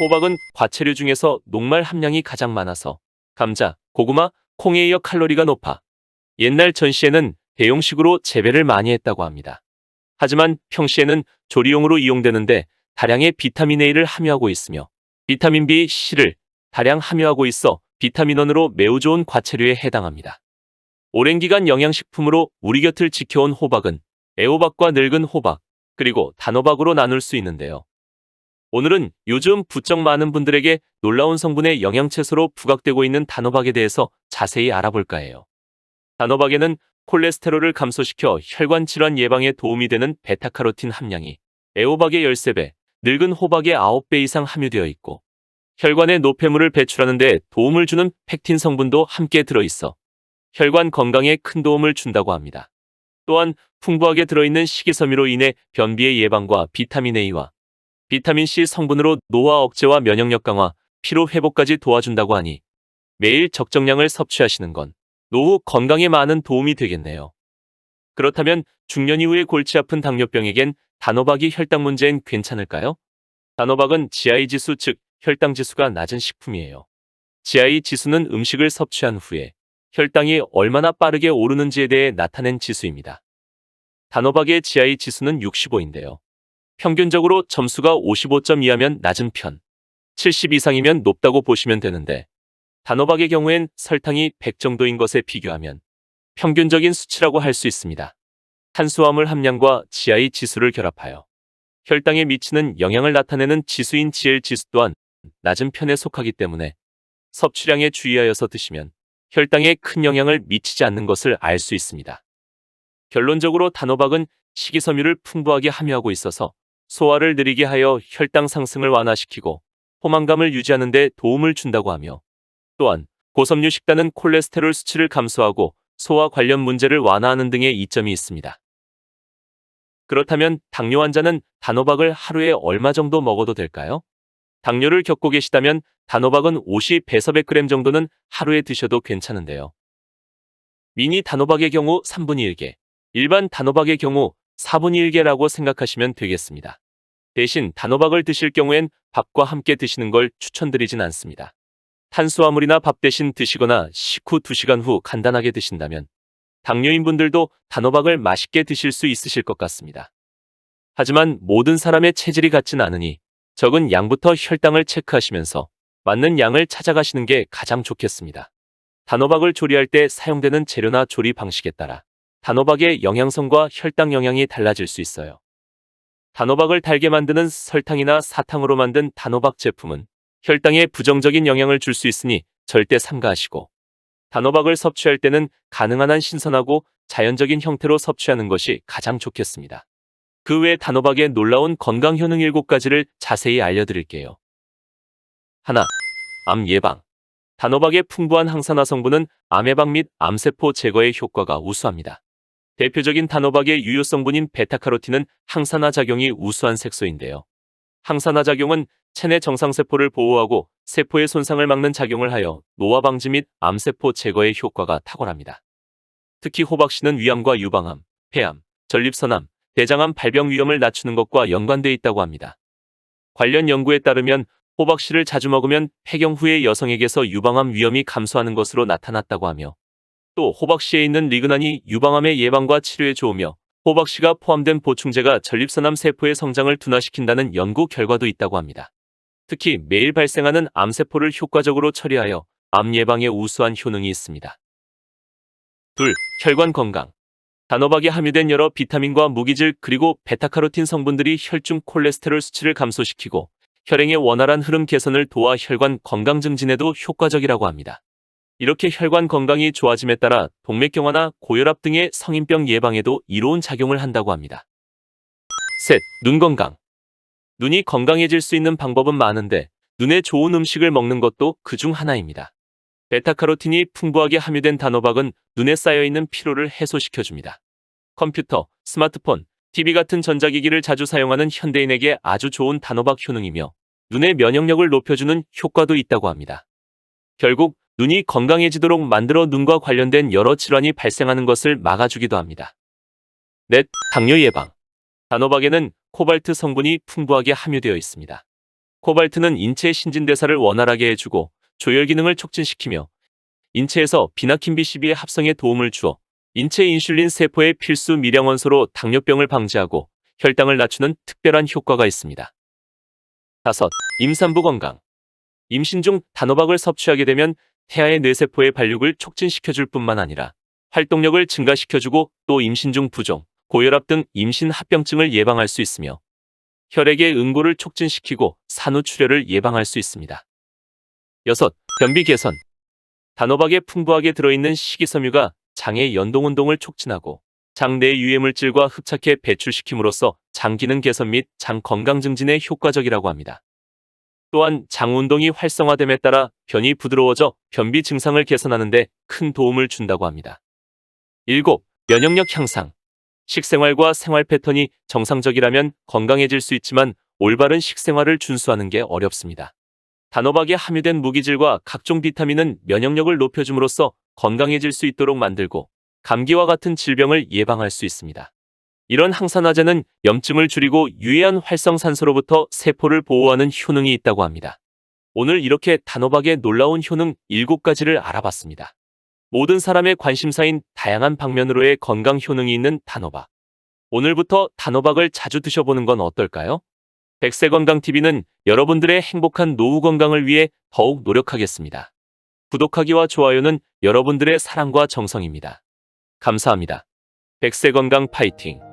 호박은 과채류 중에서 녹말 함량이 가장 많아서 감자, 고구마, 콩에 이어 칼로리가 높아 옛날 전시에는 대용식으로 재배를 많이 했다고 합니다. 하지만 평시에는 조리용으로 이용되는데 다량의 비타민 A를 함유하고 있으며 비타민 B, C를 다량 함유하고 있어 비타민원으로 매우 좋은 과채류에 해당합니다. 오랜 기간 영양식품으로 우리 곁을 지켜온 호박은 애호박과 늙은 호박, 그리고 단호박으로 나눌 수 있는데요. 오늘은 요즘 부쩍 많은 분들에게 놀라운 성분의 영양채소로 부각되고 있는 단호박에 대해서 자세히 알아볼까 해요. 단호박에는 콜레스테롤을 감소시켜 혈관 질환 예방에 도움이 되는 베타카로틴 함량이 애호박의 13배, 늙은 호박의 9배 이상 함유되어 있고 혈관에 노폐물을 배출하는 데 도움을 주는 팩틴 성분도 함께 들어있어 혈관 건강에 큰 도움을 준다고 합니다. 또한 풍부하게 들어있는 식이섬유로 인해 변비의 예방과 비타민 A와 비타민 C 성분으로 노화 억제와 면역력 강화, 피로 회복까지 도와준다고 하니 매일 적정량을 섭취하시는 건 노후 건강에 많은 도움이 되겠네요. 그렇다면 중년 이후에 골치 아픈 당뇨병에겐 단호박이 혈당 문제엔 괜찮을까요? 단호박은 GI 지수 즉 혈당 지수가 낮은 식품이에요. GI 지수는 음식을 섭취한 후에 혈당이 얼마나 빠르게 오르는지에 대해 나타낸 지수입니다. 단호박의 GI 지수는 65인데요. 평균적으로 점수가 55점 이하면 낮은 편, 70 이상이면 높다고 보시면 되는데 단호박의 경우엔 설탕이 100 정도인 것에 비교하면 평균적인 수치라고 할 수 있습니다. 탄수화물 함량과 GI 지수를 결합하여 혈당에 미치는 영향을 나타내는 지수인 GL 지수 또한 낮은 편에 속하기 때문에 섭취량에 주의하여서 드시면 혈당에 큰 영향을 미치지 않는 것을 알 수 있습니다. 결론적으로 단호박은 식이섬유를 풍부하게 함유하고 있어서 소화를 느리게 하여 혈당 상승을 완화시키고 포만감을 유지하는 데 도움을 준다고 하며 또한 고섬유 식단은 콜레스테롤 수치를 감소하고 소화 관련 문제를 완화하는 등의 이점이 있습니다. 그렇다면 당뇨 환자는 단호박을 하루에 얼마 정도 먹어도 될까요? 당뇨를 겪고 계시다면 단호박은 50 배섭의 그램 정도는 하루에 드셔도 괜찮은데요. 미니 단호박의 경우 3분의 1개, 일반 단호박의 경우 4분의 1개라고 생각하시면 되겠습니다. 대신 단호박을 드실 경우엔 밥과 함께 드시는 걸 추천드리진 않습니다. 탄수화물이나 밥 대신 드시거나 식후 2시간 후 간단하게 드신다면 당뇨인 분들도 단호박을 맛있게 드실 수 있으실 것 같습니다. 하지만 모든 사람의 체질이 같진 않으니 적은 양부터 혈당을 체크하시면서 맞는 양을 찾아가시는 게 가장 좋겠습니다. 단호박을 조리할 때 사용되는 재료나 조리 방식에 따라 단호박의 영양성과 혈당 영향이 달라질 수 있어요. 단호박을 달게 만드는 설탕이나 사탕으로 만든 단호박 제품은 혈당에 부정적인 영향을 줄 수 있으니 절대 삼가하시고 단호박을 섭취할 때는 가능한 한 신선하고 자연적인 형태로 섭취하는 것이 가장 좋겠습니다. 그 외 단호박의 놀라운 건강 효능 7가지를 자세히 알려드릴게요. 하나, 암 예방. 단호박의 풍부한 항산화 성분은 암 예방 및 암세포 제거에 효과가 우수합니다. 대표적인 단호박의 유효 성분인 베타카로틴은 항산화 작용이 우수한 색소인데요. 항산화 작용은 체내 정상세포를 보호하고 세포의 손상을 막는 작용을 하여 노화 방지 및 암세포 제거에 효과가 탁월합니다. 특히 호박씨는 위암과 유방암, 폐암, 전립선암, 대장암 발병 위험을 낮추는 것과 연관돼 있다고 합니다. 관련 연구에 따르면 호박씨를 자주 먹으면 폐경 후의 여성에게서 유방암 위험이 감소하는 것으로 나타났다고 하며 또 호박씨에 있는 리그난이 유방암의 예방과 치료에 좋으며 호박씨가 포함된 보충제가 전립선암 세포의 성장을 둔화시킨다는 연구 결과도 있다고 합니다. 특히 매일 발생하는 암세포를 효과적으로 처리하여 암 예방에 우수한 효능이 있습니다. 둘, 혈관 건강. 단호박에 함유된 여러 비타민과 무기질 그리고 베타카로틴 성분들이 혈중 콜레스테롤 수치를 감소시키고 혈행의 원활한 흐름 개선을 도와 혈관 건강 증진에도 효과적이라고 합니다. 이렇게 혈관 건강이 좋아짐에 따라 동맥경화나 고혈압 등의 성인병 예방에도 이로운 작용을 한다고 합니다. 셋, 눈 건강. 눈이 건강해질 수 있는 방법은 많은데 눈에 좋은 음식을 먹는 것도 그 중 하나입니다. 베타카로틴이 풍부하게 함유된 단호박은 눈에 쌓여있는 피로를 해소시켜줍니다. 컴퓨터, 스마트폰, TV 같은 전자기기를 자주 사용하는 현대인에게 아주 좋은 단호박 효능이며 눈의 면역력을 높여주는 효과도 있다고 합니다. 결국 눈이 건강해지도록 만들어 눈과 관련된 여러 질환이 발생하는 것을 막아주기도 합니다. 넷, 당뇨 예방. 단호박에는 코발트 성분이 풍부하게 함유되어 있습니다. 코발트는 인체 신진대사를 원활하게 해주고 조혈 기능을 촉진시키며 인체에서 비나킨비시비의 합성에 도움을 주어 인체 인슐린 세포의 필수 미량 원소로 당뇨병을 방지하고 혈당을 낮추는 특별한 효과가 있습니다. 다섯, 임산부 건강. 임신 중 단호박을 섭취하게 되면 태아의 뇌세포의 발육을 촉진시켜줄 뿐만 아니라 활동력을 증가시켜주고 또 임신 중 부종, 고혈압 등 임신 합병증을 예방할 수 있으며 혈액의 응고를 촉진시키고 산후 출혈을 예방할 수 있습니다. 여섯, 변비 개선. 단호박에 풍부하게 들어있는 식이섬유가 장의 연동운동을 촉진하고 장내 유해물질과 흡착해 배출시킴으로써 장 기능 개선 및 장 건강 증진에 효과적이라고 합니다. 또한 장 운동이 활성화됨에 따라 변이 부드러워져 변비 증상을 개선하는 데 큰 도움을 준다고 합니다. 7. 면역력 향상. 식생활과 생활 패턴이 정상적이라면 건강해질 수 있지만 올바른 식생활을 준수하는 게 어렵습니다. 단호박에 함유된 무기질과 각종 비타민은 면역력을 높여줌으로써 건강해질 수 있도록 만들고 감기와 같은 질병을 예방할 수 있습니다. 이런 항산화제는 염증을 줄이고 유해한 활성산소로부터 세포를 보호하는 효능이 있다고 합니다. 오늘 이렇게 단호박의 놀라운 효능 7가지를 알아봤습니다. 모든 사람의 관심사인 다양한 방면으로의 건강 효능이 있는 단호박. 오늘부터 단호박을 자주 드셔보는 건 어떨까요? 백세건강TV는 여러분들의 행복한 노후 건강을 위해 더욱 노력하겠습니다. 구독하기와 좋아요는 여러분들의 사랑과 정성입니다. 감사합니다. 백세건강 파이팅!